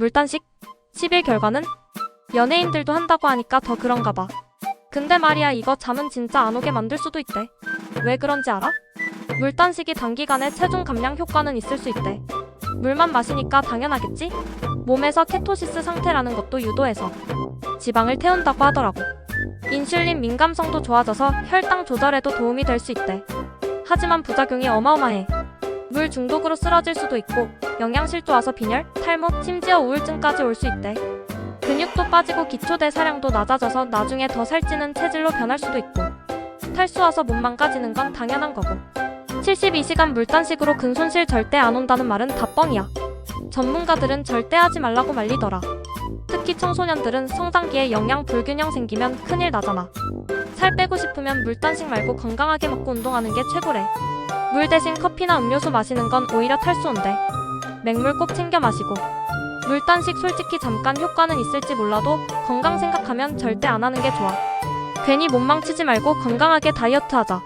물단식 10일 결과는 연예인들도 한다고 하니까 더 그런가 봐. 근데 말이야 이거 잠은 진짜 안 오게 만들 수도 있대. 왜 그런지 알아? 물단식이 단기간에 체중 감량 효과는 있을 수 있대. 물만 마시니까 당연하겠지? 몸에서 케토시스 상태라는 것도 유도해서 지방을 태운다고 하더라고. 인슐린 민감성도 좋아져서 혈당 조절에도 도움이 될 수 있대. 하지만 부작용이 어마어마해. 물 중독으로 쓰러질 수도 있고 영양실조 와서 빈혈, 탈모, 심지어 우울증까지 올 수 있대. 근육도 빠지고 기초 대사량도 낮아져서 나중에 더 살찌는 체질로 변할 수도 있고 탈수 와서 몸 망가지는 건 당연한 거고 72시간 물단식으로 근손실 절대 안 온다는 말은 다 뻥이야. 전문가들은 절대 하지 말라고 말리더라. 특히 청소년들은 성장기에 영양 불균형 생기면 큰일 나잖아. 살 빼고 싶으면 물 단식 말고 건강하게 먹고 운동하는 게 최고래. 물 대신 커피나 음료수 마시는 건 오히려 탈수 온대. 맹물 꼭 챙겨 마시고. 물 단식 솔직히 잠깐 효과는 있을지 몰라도 건강 생각하면 절대 안 하는 게 좋아. 괜히 몸 망치지 말고 건강하게 다이어트 하자.